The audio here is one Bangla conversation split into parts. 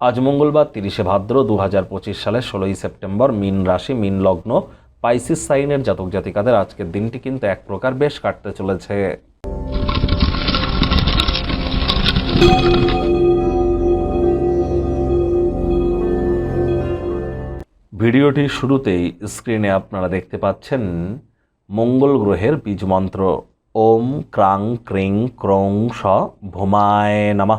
আজ মঙ্গলবার তিরিশে ভাদ্র দু হাজার পঁচিশ সালের ষোলোই সেপ্টেম্বর মিন রাশি, মিন লগ্ন, পাইসিস সাইনের জাতক জাতিকাদের আজকের দিনটি কিন্তু এক প্রকার বেশ কাটতে চলেছে। ভিডিওটির শুরুতেই স্ক্রিনে আপনারা দেখতে পাচ্ছেন মঙ্গল গ্রহের বীজ মন্ত্র, ওম ক্রাং ক্রিং ক্রং স ভোমায় নামা।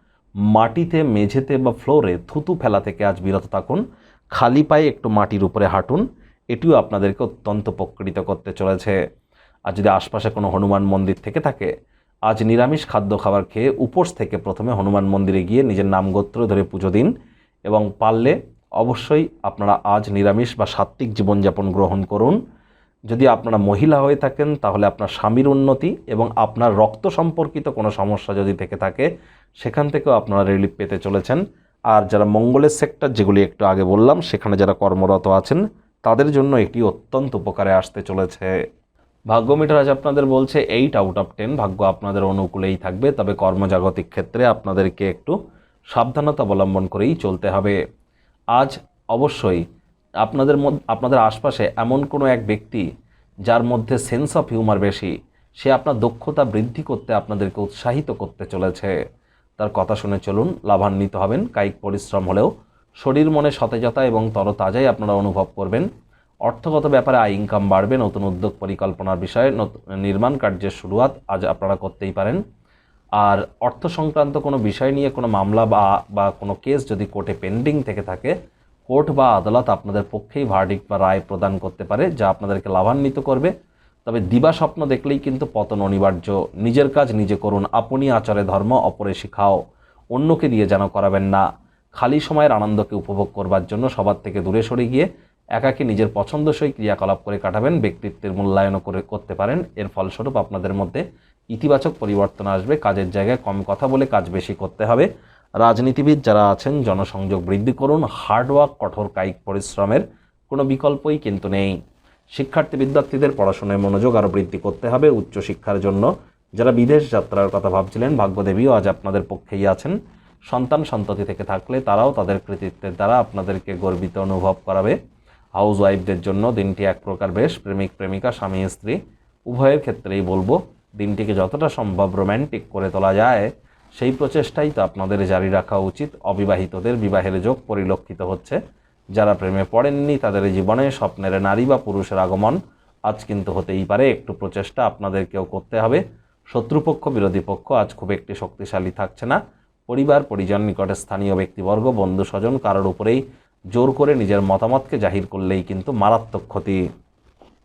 মাটিতে, মেঝেতে বা ফ্লোরে থুতু ফেলা থেকে আজ বিরত থাকুন। খালি পায়ে একটু মাটির উপরে হাঁটুন। এটিও আপনাদেরকে অত্যন্ত উপকৃত করতে চলেছে। আর যদি আশপাশে কোনো হনুমান মন্দির থেকে থাকে, আজ নিরামিষ খাদ্য খাবার খেয়ে উপোস থেকে প্রথমে হনুমান মন্দিরে গিয়ে নিজের নাম গোত্র ধরে পুজো দিন এবং পারলে অবশ্যই আপনারা আজ নিরামিষ বা সাত্ত্বিক জীবনযাপন গ্রহণ করুন। যদি আপনারা মহিলা হয়ে থাকেন, তাহলে আপনার স্বামীর উন্নতি এবং আপনার রক্ত সম্পর্কিত কোনো সমস্যা যদি থেকে থাকে, সেখান থেকেও আপনারা রিলিফ পেতে চলেছেন। আর যারা মঙ্গলের সেক্টর যেগুলি একটু আগে বললাম, সেখানে যারা কর্মরত আছেন, তাদের জন্য এটি অত্যন্ত উপকারে আসতে চলেছে। ভাগ্য মিটার আজ আপনাদের বলছে এইট আউট অফ টেন ভাগ্য আপনাদের অনুকূলেই থাকবে, তবে কর্মজাগতিক ক্ষেত্রে আপনাদেরকে একটু সাবধানতা অবলম্বন করেই চলতে হবে। আজ অবশ্যই আপনাদের আপনাদের আশপাশে এমন কোনো এক ব্যক্তি যার মধ্যে সেন্স অফ হিউমার বেশি, সে আপনার দক্ষতা বৃদ্ধি করতে আপনাদেরকে উৎসাহিত করতে চলেছে। তার কথা শুনে চলুন, লাভান্বিত হবেন, কায়িক পরিশ্রম হলেও শরীর মনে সতেজতা এবং তরতাজাই আপনারা অনুভব করবেন। অর্থগত ব্যাপারে আয় ইনকাম বাড়বে, নতুন উদ্যোগ পরিকল্পনার বিষয়ে নির্মাণ কার্যের শুরুয়াত আজ আপনারা করতেই পারেন। আর অর্থ সংক্রান্ত কোনো বিষয় নিয়ে কোনো মামলা বা বা কোনো কেস যদি কোর্টে পেন্ডিং থেকে থাকে কোর্ট বা আদালত আপনাদের পক্ষেই ভার্ডিক্ট বা রায় প্রদান করতে পারে, যা আপনাদেরকে লাভান্বিত করবে। তবে দিবা স্বপ্ন দেখলেই কিন্তু পতন অনিবার্য। নিজের কাজ নিজে করুন, আপনি আচারে ধর্ম, অপরে শিখাও। অন্যকে দিয়ে যেন করাবেন না। খালি সময়ের আনন্দকে উপভোগ করবার জন্য সবার থেকে দূরে সরে গিয়ে একাকী নিজের পছন্দসই ক্রিয়াকলাপ করে কাটাবেন, ব্যক্তিত্বের মূল্যায়নও করে করতে পারেন। এর ফলস্বরূপ আপনাদের মধ্যে ইতিবাচক পরিবর্তন আসবে, কাজের জায়গায় কম কথা বলে কাজ বেশি করতে হবে। রাজনীতিবিদ যারা আছেন, জনসংযোগ বৃদ্ধি করুন হার্ডওয়ার্ক কঠোর কায়িক পরিশ্রমের কোনো বিকল্পই কিন্তু নেই। শিক্ষার্থী বিদ্যার্থীদের পড়াশোনায় মনোযোগ আরও বৃদ্ধি করতে হবে উচ্চশিক্ষার জন্য। যারা বিদেশ যাত্রার কথা ভাবছিলেন, ভাগ্যদেবীও আজ আপনাদের পক্ষেই আছেন। সন্তান সন্ততি থেকে থাকলে তারাও তাদের কৃতিত্বের দ্বারা আপনাদেরকে গর্বিত অনুভব করাবে। হাউস ওয়াইফদের জন্য দিনটি এক প্রকার বেশ, প্রেমিক, প্রেমিকা, স্বামী, স্ত্রী, উভয়ের ক্ষেত্রেই বলব, দিনটিকে যতটা সম্ভব রোম্যান্টিক করে তোলা যায়। সেই প্রচেষ্টাই তো আপনাদের জারি রাখা উচিত। অবিবাহিতদের বিবাহের যোগ পরিলক্ষিত হচ্ছে। যারা প্রেমে পড়েননি, তাদের জীবনে স্বপ্নের নারী বা পুরুষের আগমন আজ কিন্তু হতেই পারে। একটু প্রচেষ্টা আপনাদেরকেও করতে হবে। শত্রুপক্ষ, বিরোধী পক্ষ আজ খুব একটি শক্তিশালী থাকছে না। পরিবার, পরিজন, নিকটে স্থানীয় ব্যক্তিবর্গ বন্ধু স্বজন কারোর উপরেই জোর করে নিজের মতামতকে জাহির করলেই কিন্তু মারাত্মক ক্ষতি।